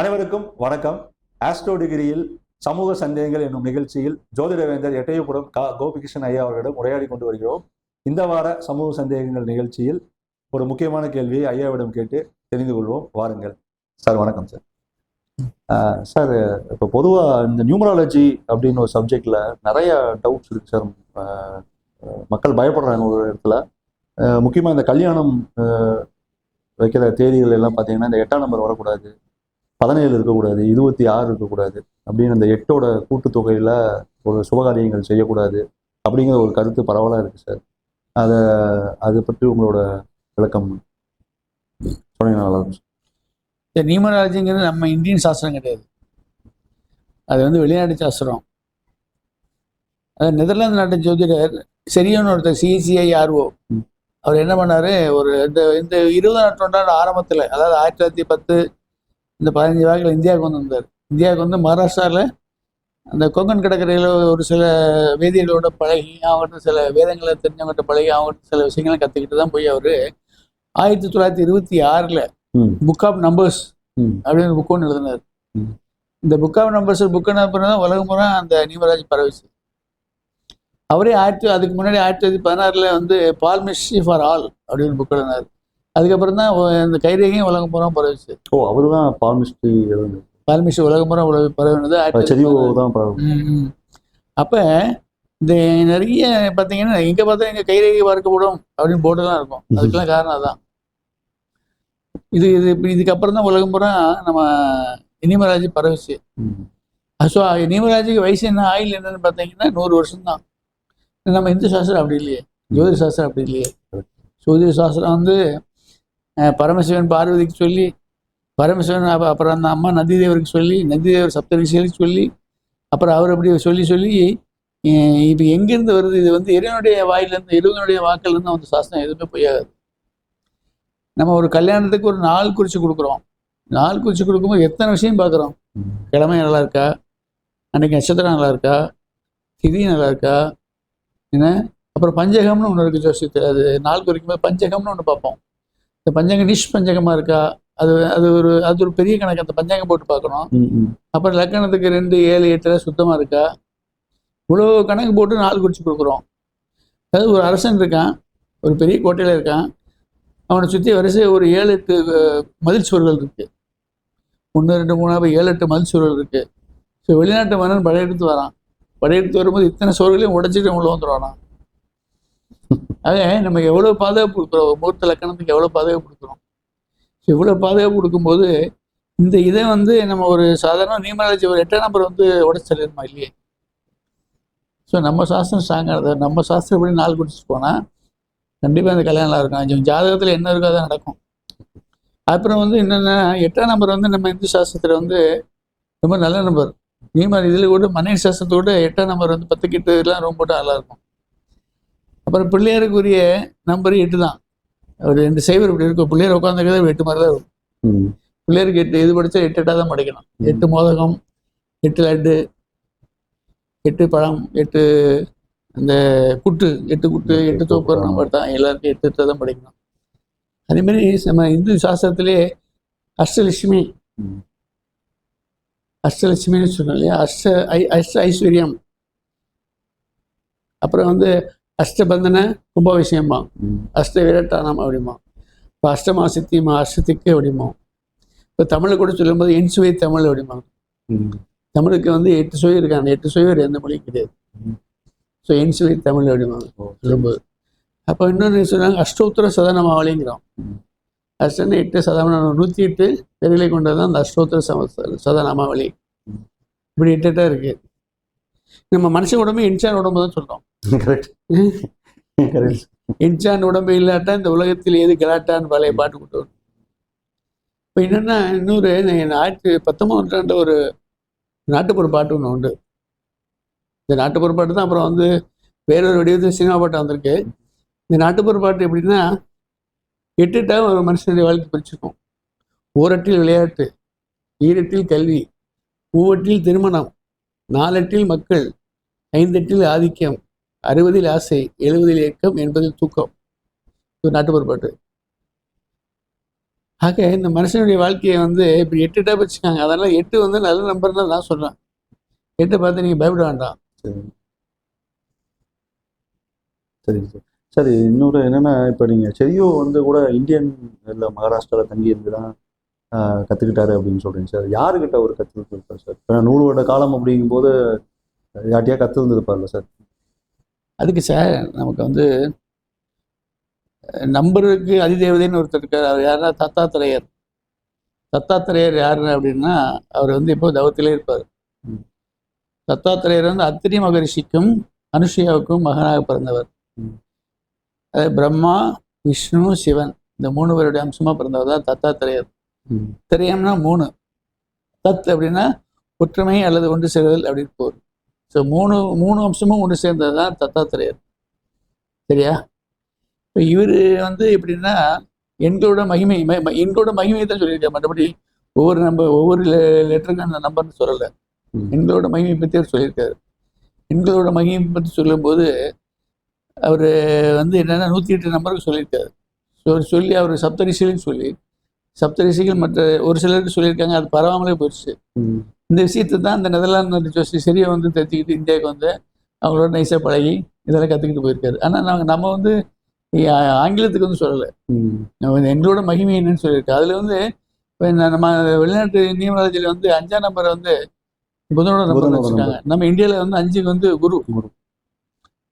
அனைவருக்கும் வணக்கம். ஆஸ்ட்ரோ டிகிரியில் சமூக சந்தேகங்கள் என்னும் நிகழ்ச்சியில் ஜோதிடவேந்தர் எட்டயபுரம் கா கோபிகிருஷ்ணன் ஐயா அவர்களிடம் உரையாடி கொண்டு வருகிறோம். இந்த வார சமூக சந்தேகங்கள் நிகழ்ச்சியில் ஒரு முக்கியமான கேள்வியை ஐயாவிடம் கேட்டு தெரிந்து கொள்வோம். வாருங்கள். சார் வணக்கம் சார். சார் இப்போ பொதுவாக இந்த நியூமராலஜி அப்படின்னு ஒரு சப்ஜெக்டில் நிறைய டவுட்ஸ் இருக்கு சார். மக்கள் பயப்படுறாங்க ஒரு இடத்துல. முக்கியமாக இந்த கல்யாணம் வைக்கிற தேதிகள் எல்லாம் பார்த்தீங்கன்னா இந்த எட்டாம் நம்பர் வரக்கூடாது. பதினேழு இருக்கக்கூடாது இருபத்தி ஆறு இருக்கக்கூடாது அப்படின்னு அந்த எட்டோட கூட்டுத்தொகையில் ஒரு சுபகாரியங்கள் செய்யக்கூடாது அப்படிங்கிற ஒரு கருத்து பரவலாக இருக்குது சார். அதை அதை பற்றி உங்களோட விளக்கம் சொன்னீங்கன்னா சார். நியூமராலஜிங்கிறது நம்ம இந்தியன் சாஸ்திரம் கிடையாது. அது வந்து வெளிநாட்டு சாஸ்திரம். அது நெதர்லாந்து நாட்டு ஜோதிடர் சரியான ஒருத்தர் சிசிஐ ஆர்ஓ. அவர் என்ன பண்ணாரு? ஒரு இந்த இந்த இருபதாம் நூற்றாண்டோட ஆரம்பத்தில் அதாவது ஆயிரத்தி தொள்ளாயிரத்தி பத்து இந்த பதினஞ்சு வாக்கில் இந்தியாவுக்கு வந்து வந்தார். இந்தியாவுக்கு வந்து மகாராஷ்டிராவில் அந்த கொங்கன் கடற்கரையில் ஒரு சில வேதியர்களோட பழகி அவங்ககிட்ட சில வேதங்களை தெரிஞ்சவங்ககிட்ட பழகி அவங்ககிட்ட சில விஷயங்களை கற்றுக்கிட்டு தான் போய் அவர் ஆயிரத்தி தொள்ளாயிரத்தி இருபத்தி ஆறில் புக் ஆஃப் நம்பர்ஸ் அப்படின்னு புக் ஒன்று எழுதினார். இந்த புக் ஆஃப் நம்பர்ஸ் புக் என்ன பண்ணா உலகம் பூரா அந்த நியூமராஜ் பரவிச்சு அவரே ஆயிரத்தி அதுக்கு முன்னாடி ஆயிரத்தி தொள்ளாயிரத்தி பதினாறுல வந்து பால் மிஸ்ட்ரி ஃபார் ஆல் அப்படின்னு புக் எழுதினார். அதுக்கப்புறம் தான் இந்த கைரேகையும் உலகம் பூரா பரவிச்சு ஓ அவர் தான் பால்மிஸ்ட்ரி எழுதுனது பால் மிஸ்ட்ரி உலகம் பூரா உலக பரவினது. அப்ப இந்த நிறைய பார்த்தீங்கன்னா எங்க பார்த்தா எங்க கைரேகை பார்க்கப்படும் அப்படின்னு போர்டுலாம் இருக்கும். அதுக்கெல்லாம் காரணம் அதான். இது இது இதுக்கப்புறம் தான் உலகம் பூரா நம்ம இனிமராஜ் பரவிச்சு. ம். ஸோ நியமராஜுக்கு வயசு என்ன ஆயில் என்னன்னு பார்த்தீங்கன்னா நூறு வருஷம் தான் நம்ம இந்து சாஸ்திரம் அப்படி இல்லையே. ஜோதிட சாஸ்திரம் அப்படி இல்லையே. ஜோதிட சாஸ்திரம் வந்து பரமசிவன் பார்வதிக்கு சொல்லி பரமசிவன் அப்புறம் அந்த அம்மா நந்திதேவருக்கு சொல்லி நந்திதேவர் சப்தரிஷிகளுக்கு சொல்லி அப்புறம் அவர் அப்படி சொல்லி சொல்லி இப்போ எங்கேருந்து வருது? இது வந்து இறைவனுடைய வாயிலேருந்து இறைவனுடைய வாக்கிலிருந்து வந்து சாஸ்திரம் எதுவுமே பொய்யாகாது. நம்ம ஒரு கல்யாணத்துக்கு ஒரு நாள் குறித்து கொடுக்குறோம். நாள் குறித்து கொடுக்கும்போது எத்தனை விஷயம் பார்க்குறோம்? கிழமை நல்லா இருக்கா? அன்னைக்கு நட்சத்திரம் நல்லா இருக்கா? திதி நல்லா இருக்கா? என்ன? அப்புறம் பஞ்சகம்னு ஒன்று இருக்குது ஜோசியத்தில். அது நாள் குறிக்கும் போது பஞ்சகம்னு ஒன்று பார்ப்போம். இந்த பஞ்சகம் நிஷ் பஞ்சகமாக இருக்கா? அது அது ஒரு அது ஒரு பெரிய கணக்கு. அந்த பஞ்சாங்கம் போட்டு பார்க்கணும். அப்புறம் லக்கணத்துக்கு ரெண்டு ஏழு எட்டுல சுத்தமாக இருக்கா? இவ்வளோ கணக்கு போட்டு நாள் குறித்து கொடுக்குறோம். அதாவது ஒரு அரசன் இருக்கான். ஒரு பெரிய கோட்டையில் இருக்கான். அவனை சுற்றி வரிசை ஒரு ஏழு எட்டு மதில் சுவர்கள் இருக்கு. ஒன்று ரெண்டு மூணு ஏழு எட்டு மதில் சுவர்கள் இருக்கு. ஸோ வெளிநாட்டு மன்னன் படையெடுத்து வரான். படையெடுத்து வரும்போது இத்தனை சுவர்களையும் உடைச்சிட்டு உள்ள வந்துடுவானா அதே நம்ம எவ்வளோ பாதுகாப்பு கொடுக்குறோம்? மூர்த்த லக்கணத்துக்கு எவ்வளோ பாதுகாப்பு கொடுக்குறோம்? இவ்வளோ பாதுகாப்பு கொடுக்கும்போது இந்த இதை வந்து நம்ம ஒரு சாதாரண நியமராஜ் ஒரு எட்டாம் நம்பர் வந்து உடச்சு இல்லையே? ஸோ நம்ம சாஸ்திரம் ஸ்ட்ராங்கானது நம்ம சாஸ்திரம் எப்படி நாள் குடிச்சு போனால் கண்டிப்பாக அந்த கல்யாணம் நல்லா இருக்கும். கொஞ்சம் ஜாதகத்தில் என்ன இருக்கோ அதான் நடக்கும். அப்புறம் வந்து என்னென்னா எட்டாம் நம்பர் வந்து நம்ம இந்து சாஸ்திரத்தில் வந்து ரொம்ப நல்ல நம்பர். நியமர் இதில் கூட மனைவி சாஸ்திரத்தோட எட்டாம் நம்பர் வந்து பத்து கிட்டலாம் எல்லாம் ரொம்ப போட்டால் நல்லா இருக்கும். அப்புறம் பிள்ளையாருக்குரிய நம்பர் எட்டு தான். ஒரு ரெண்டு சைவர் இப்படி இருக்கும். பிள்ளையார் உட்காந்துக்கிறது எட்டு மாதிரி தான் இருக்கும் பிள்ளையருக்கு எட்டு இது படித்தா எட்டு எட்டாக தான் படிக்கணும். எட்டு மோதகம் எட்டு லட்டு எட்டு பழம் எட்டு அந்த குட்டு எட்டு குட்டு எட்டு தோப்பு நம்ம தான் எல்லாருக்கும் எட்டு எட்டு தான் படிக்கணும். அதேமாரி நம்ம இந்து சாஸ்திரத்திலே அஷ்டலட்சுமி. அஷ்டலட்சுமின்னு சொன்னோம் இல்லையா? அஷ்ட ஐ அஷ்ட ஐஸ்வர்யம். அப்புறம் வந்து அஷ்டபந்தன கும்பாபிஷேகமா? அஷ்ட விரட்டானம் அப்படிமா. இப்போ அஷ்டமா சித்தியமா அஷ்டத்திக்கு அப்படிமா. இப்போ தமிழை கூட சொல்லும்போது என் சுவை தமிழ் அப்படிமா. தமிழுக்கு வந்து எட்டு சுவை இருக்காங்க. எட்டு சுவை வேறு எந்த மொழியும் கிடையாது. ஸோ என் சுவை தமிழ் அப்படிமாங்க ஓ, சொல்லும்போது. அப்போ இன்னொன்று சொன்னாங்க அஷ்டோத்தர சதனமாவளிங்கிறோம். அஷ்டன்னு எட்டு சதமானம் நூற்றி எட்டு பேர்களை கொண்டது தான் அந்த அஷ்டோத்தர சம சதநாமாவளி ம். இப்படி எட்டு எட்டா இருக்கு. நம்ம மனுஷன் உடம்பு இன்சான் உடம்பு தான் கரெக்ட் இன்சான் உடம்பு இல்லாட்டா இந்த உலகத்தில் ஏது கலாட்டான்னு பழைய பாட்டு கொண்டு வரும். இப்போ என்னென்னா இன்னொரு ஆயிரத்தி பத்தொன்பது நூற்றாண்டு ஒரு நாட்டுப்புற பாட்டு ஒன்று உண்டு. இந்த நாட்டுப்புற பாட்டு தான் அப்புறம் வந்து வேறொரு வடிவத்தில் சினிமா பாட்டு வந்திருக்கு. இந்த நாட்டுப்புற பாட்டு எப்படின்னா எட்டுட்டா ஒரு மனுஷனுடைய வாழ்க்கை பிரிச்சிருக்கும் ஓரட்டில் விளையாட்டு ஈரட்டில் கல்வி மூவட்டில் திருமணம். நாலெட்டில் மக்கள் ஐந்தெட்டில் ஆதிக்கம் அறுபதில் ஆசை எழுபதில் ஏக்கம் எண்பதில் தூக்கம். ஒரு நாட்டுப்புற பாட்டு. ஆக இந்த மனுஷனுடைய வாழ்க்கையை வந்து இப்படி எட்டு எட்டாக வச்சுக்காங்க. அதனால எட்டு வந்து நல்ல நம்பர் தான் நான் சொல்றேன். எட்டு பார்த்து நீங்க பயப்பட வேண்டாம். சரி. சரிங்க சார். சார் இன்னொரு என்னன்னா இப்போ நீங்கள் செரியோ வந்து கூட இந்தியன் இல்லை மகாராஷ்டிராவில் தங்கி இருந்து தான் ஆஹ், கத்துக்கிட்டாரு அப்படின்னு சொல்றீங்க சார். யாருக்கிட்ட அவர் கற்றுக்கிட்டு சார்? இப்போ நூறு வருட காலம் அப்படிங்கும்போது யார்ட்டையா கற்றுருந்துருப்பார்ல சார். அதுக்கு சார் நமக்கு வந்து நம்பருக்கு அதிதேவதைன்னு ஒருத்தர் இருக்கார். அவர் யாருன்னா தத்தாத்திரையர். தத்தாத்திரையர் யாரு அப்படின்னா அவர் வந்து இப்போ தவத்திலே இருப்பார். தத்தாத்திரையர் வந்து அத்திரி மகரிஷிக்கும் அனுஷியாவுக்கும் மகனாக பிறந்தவர். பிரம்மா விஷ்ணு சிவன் இந்த மூணு பேருடைய அம்சமா பிறந்தவர் தான் தத்தாத்திரையர். திரையம்னா மூணு. தத் அப்படின்னா ஒற்றுமை அல்லது ஒன்று சேருதல் அப்படின்னு போகுது ஸோ மூணு மூணு அம்சமும் ஒன்று சேர்ந்தது தான் தத்தாத்திரையர். சரியா? இப்போ இவர் வந்து எப்படின்னா எண்களோட மகிமை எண்களோட மகிமையை தான் சொல்லியிருக்காரு. மற்றபடி ஒவ்வொரு நம்ம ஒவ்வொரு லெட்டருக்கும் அந்த நம்பர்னு சொல்லலை. எண்களோட மகிமை பற்றி அவர் சொல்லியிருக்காரு. எண்களோட மகிமை பற்றி சொல்லும்போது அவர் வந்து என்னன்னா நூற்றி எட்டு நம்பருக்கு சொல்லியிருக்காரு. ஸோ சொல்லி அவர் சப்தரிசிகள்னு சொல்லி சப்தரிசிகள் மற்ற ஒரு சிலருக்கு சொல்லியிருக்காங்க அது பரவாமலே போயிடுச்சு. இந்த விஷயத்தை தான் இந்த நெதர்லாந்து ஜோசி சரியா வந்து தெரிஞ்சுக்கிட்டு இந்தியாவுக்கு வந்து அவங்களோட நைஸாக பழகி இதெல்லாம் கற்றுக்கிட்டு போயிருக்காரு. ஆனால் நாங்கள் நம்ம வந்து ஆங்கிலத்துக்கு வந்து சொல்லலை. எங்களோட மகிமை என்னன்னு சொல்லியிருக்கு. அதில் வந்து இப்போ நம்ம வெளிநாட்டு நியமராஜில் வந்து அஞ்சாம் நம்பரை வந்து புதனோட நம்பர் வச்சுருக்காங்க. நம்ம இந்தியாவில் வந்து அஞ்சுக்கு வந்து குரு. குரு.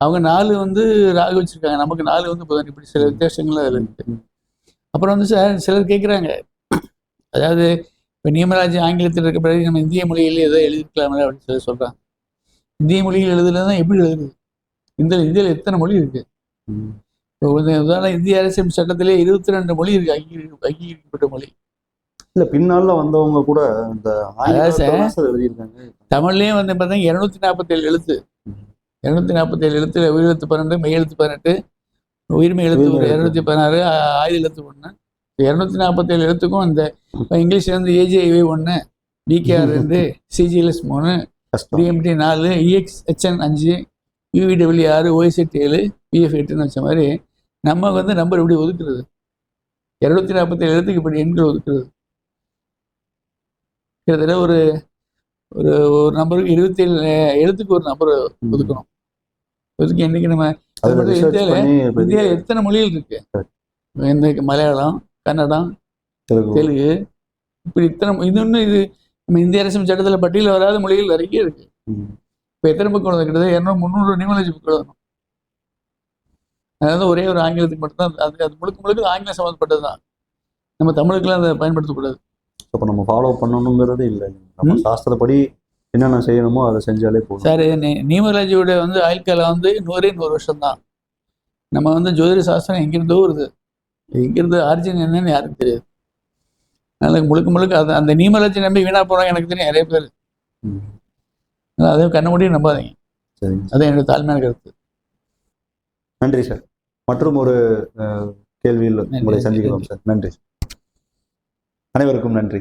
அவங்க நாலு வந்து ராகு வச்சிருக்காங்க. நமக்கு நாலு வந்து புதன். இப்படி சில வித்தியாசங்கள் அதில் இருக்கு. ம். அப்புறம் வந்து சார் சிலர் கேட்குறாங்க அதாவது இப்போ நியமராஜ் ஆங்கிலத்தில் இருக்க பிறகு நம்ம இந்திய மொழியில் ஏதோ எழுதிருக்கலாமே அப்படின்னு சொல்லி சொல்கிறாங்க இந்திய மொழியில் எழுதுனா எப்படி எழுதுது இந்த இந்தியாவில் எத்தனை மொழி இருக்கு. இப்போ உதாரணம் இந்திய அரசியல் சட்டத்திலே இருபத்தி ரெண்டு மொழி இருக்கு அங்கீகரி அங்கீகரிக்கப்பட்ட மொழி. இல்ல பின்னால வந்தவங்க கூட இந்த எழுதியிருக்காங்க. தமிழ்லேயும் வந்து பார்த்தீங்கன்னா இரநூத்தி நாற்பத்தேழு எழுத்து. இரநூத்தி நாற்பத்தேழு எழுத்து உயிரெழுத்து பன்னெண்டு மெய் எழுத்து பதினெட்டு. உயிர்மை எழுத்து ஒரு. இரநூத்தி பதினாறு ஆயுத எழுத்து ஒன்று இரநூத்தி நாற்பத்தேழு எழுத்துக்கும் இந்த இப்போ இங்கிலீஷ்ல இருந்து ஏஜேவி ஒன்று டிகேஆர் ரெண்டு சிஜிஎல்எஸ் மூணு கஷ்டம். பிஎம்டி நாலு இஎக்ஸ் ஹெச்என் அஞ்சு யூவிடபிள்யூ ஆறு ஓஎஸ்எட் ஏழு பிஎஃப் எட்டுன்னு வச்ச மாதிரி நம்ம வந்து நம்பர் இப்படி ஒதுக்குறது? இரநூத்தி நாற்பத்தேழு எழுத்துக்கு இப்படி எண்கள் ஒதுக்குறது. கிட்டத்தட்ட ஒரு ஒரு ஒரு நம்பருக்கு இருபத்தேழு எழுத்துக்கு ஒரு நம்பர். ஒதுக்கணும். ஒதுக்கி இன்னைக்கு நம்ம இப்ப இந்தியாவில் எத்தனை மொழிகள் இருக்கு? இந்த மலையாளம் கன்னடம் தெலுங்கு. இப்படி இத்தனை இது இன்னும் இது நம்ம இந்திய அரசு சட்டத்தில் பட்டியலில் வராத மொழிகள் நிறைய இருக்கு. இப்போ எத்தனை புக் எழுத கிட்டத்தட்ட இரநூறு முந்நூறு நியூமலஜி புக் எழுதணும் அதாவது ஒரே ஒரு ஆங்கிலத்துக்கு மட்டும்தான் அது அது முழுக்க முழுக்க ஆங்கிலம் சம்மந்தப்பட்டது தான். நம்ம தமிழுக்கெல்லாம் அதை பயன்படுத்தக்கூடாது. அப்ப நம்ம ஃபாலோ பண்ணணுங்கிறது இல்லை. நம்ம. சாஸ்திரப்படி என்னென்ன செய்யணுமோ அதை செஞ்சாலே போதும். சார் நியூமராஜியோட வந்து ஆயுள் காலம் வந்து நூறே நூறு வருஷம் தான் நம்ம வந்து ஜோதிட சாஸ்திரம் எங்கிருந்தோ வருது எங்கிருந்து ஆரிஜின் என்னன்னு யாருக்கு தெரியாது. அதனால முழுக்க முழுக்க அது அந்த நியூமராஜி நம்பி வீணா போறாங்க எனக்கு தெரியும் நிறைய பேர். அதை கண்ண முடியும் நம்பாதீங்க. சரிங்க அதான் என்னோட தாழ்மையான கருத்து. நன்றி சார். மற்றும் ஒரு கேள்வியில். உங்களை சந்திக்கிறோம் சார். நன்றி. அனைவருக்கும் நன்றி.